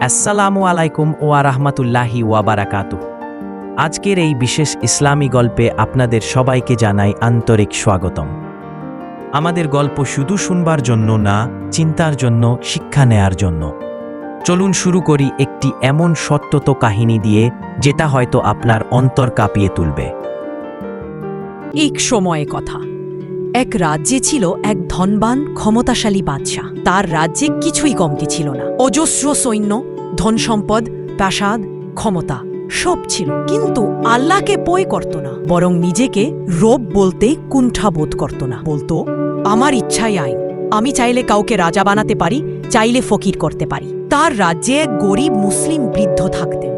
আসসালামু আলাইকুম ওয়া রাহমাতুল্লাহি ওয়া বারাকাতু আজকের এই বিশেষ ইসলামী গল্পে আপনাদের সবাইকে জানাই আন্তরিক স্বাগতম। আমাদের গল্প শুধু শুনবার জন্য না, চিন্তার জন্য, শিক্ষা নেয়ার জন্য। চলুন শুরু করি একটি এমন সত্যত কাহিনী দিয়ে, যেটা হয়তো আপনার অন্তর কাঁপিয়ে তুলবে। এক সময়ে কথা। এক রাজ্যে ছিল এক ধনবান, ক্ষমতাশালী বাদশাহ। তার রাজ্যে কিছুই কমতি ছিল না। অজস্র সৈন্য ধন সম্পদ প্রাসাদ, ক্ষমতা, সব ছিল। কিন্তু আল্লাহকে পয় করত না, বরং নিজেকে রব বলতে কুণ্ঠাবোধ করত না। বলতো, আমার ইচ্ছাই আইন। আমি চাইলে কাউকে রাজা বানাতে পারি, চাইলে ফকির করতে পারি। তার রাজ্যে এক গরিব মুসলিম বৃদ্ধ থাকতেন।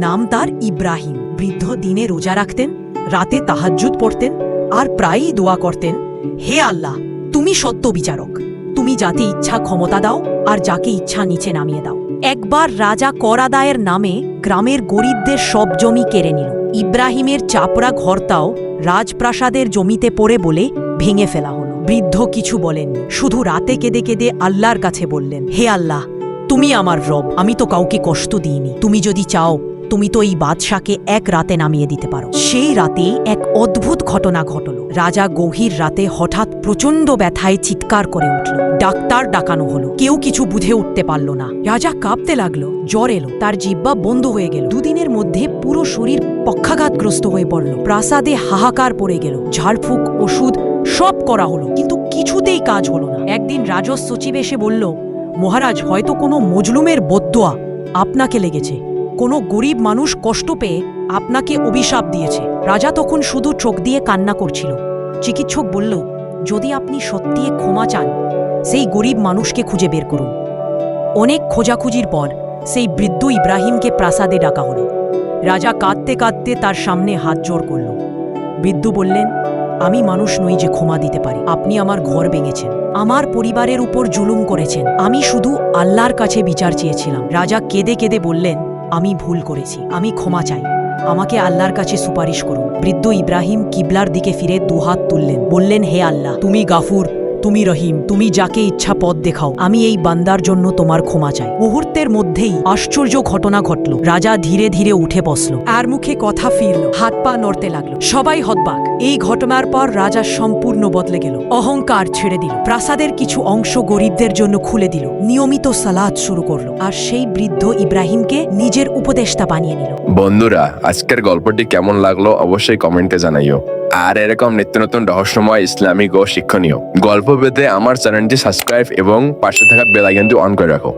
নাম তার ইব্রাহিম। বৃদ্ধ দিনে রোজা রাখতেন, রাতে তাহাজ্জুদ পড়তেন, আর প্রায়ই দোয়া করতেন, হে আল্লাহ, তুমি সত্য বিচারক। তুমি যাতে ইচ্ছা ক্ষমতা দাও, আর যাকে ইচ্ছা নিচে নামিয়ে দাও। একবার রাজা করাদায়ের নামে গ্রামের গরিবদের সব জমি কেড়ে নিল। ইব্রাহিমের চাপড়া ঘরটাও রাজপ্রাসাদের জমিতে পড়ে বলে ভেঙে ফেলা হলো। বৃদ্ধ কিছু বলেননি, শুধু রাতে কেঁদে কেঁদে আল্লাহর কাছে বললেন, হে আল্লাহ, তুমি আমার রব, আমি তো কাউকে কষ্ট দিইনি। তুমি যদি চাও, তুমি তো এই বাদশাকে এক রাতে নামিয়ে দিতে পারো। সেই রাতে এক অদ্ভুত ঘটনা ঘটল। রাজা গভীর রাতে হঠাৎ প্রচণ্ড ব্যথায় চিৎকার করে উঠল। ডাক্তার ডাকানো হলো। কেউ কিছু বুঝে উঠতে পারল না। রাজা কাঁপতে লাগল, জ্বর এলো, তার জিব্বা বন্ধ হয়ে গেল। দুদিনের মধ্যে পুরো শরীর পক্ষাঘাতগ্রস্ত হয়ে পড়ল। প্রাসাদে হাহাকার পড়ে গেল। ঝাড়ফুঁক, ওষুধ সব করা হলো। কিন্তু কিছুতেই কাজ হলো না। একদিন রাজস সচিব এসে বলল, মহারাজ, হয়তো কোনো মজলুমের বদোয়া আপনাকে লেগেছে। কোনো গরিব মানুষ কষ্ট পেয়ে আপনাকে অভিশাপ দিয়েছে। রাজা তখন শুধু চোখ দিয়ে কান্না করছিল। চিকিৎসক বলল, যদি আপনি সত্যি ক্ষমা চান, সেই গরিব মানুষকে খুঁজে বের করুন। অনেক খোঁজাখুঁজির পর সেই বৃদ্ধ ইব্রাহিমকে প্রাসাদে ডাকা হলো। রাজা কাঁদতে কাঁদতে তার সামনে হাত জোর করল। বৃদ্ধ বললেন, আমি মানুষ নই যে ক্ষমা দিতে পারি। আপনি আমার ঘর ভেঙেছেন। আমার পরিবারের উপর জুলুম করেছেন। আমি শুধু আল্লাহর কাছে বিচার চেয়েছিলাম। রাজা কেঁদে কেঁদে বললেন আমি ভুল করেছি, আমি ক্ষমা চাই। আমাকে আল্লাহর কাছে সুপারিশ করুন। বৃদ্ধ ইব্রাহিম কিবলার দিকে ফিরে দুহাত তুললেন। বললেন, হে আল্লাহ, তুমি গাফুর। তুমি রহিম, তুমি যাকে ইচ্ছা পথ দেখাও, আমি এই বান্দার জন্য তোমার ক্ষমা চাই। মুহূর্তের মধ্যেই আশ্চর্য ঘটনা ঘটল। রাজা ধীরে ধীরে উঠে বসল। আর মুখে কথা ফিরল। হাত পা নড়তে লাগল। সবাই হতবাক। এই ঘটনার পর রাজা সম্পূর্ণ বদলে গেল। অহংকার ছেড়ে দিল। প্রাসাদের কিছু অংশ গরিবদের জন্য খুলে দিল। নিয়মিত সালাদ শুরু করল। আর সেই বৃদ্ধ ইব্রাহিমকে নিজের উপদেষ্টা বানিয়ে নিল। বন্ধুরা, আজকের গল্পটি কেমন লাগল অবশ্যই কমেন্টে জানাইও। আর এরকম নিত্য নতুন রহস্যময় ইসলামিক ও শিক্ষণীয় গল্প পেতে আমার চ্যানেলটি সাবস্ক্রাইব এবং পাশে থাকা বেল আইকনটি অন করে রাখো।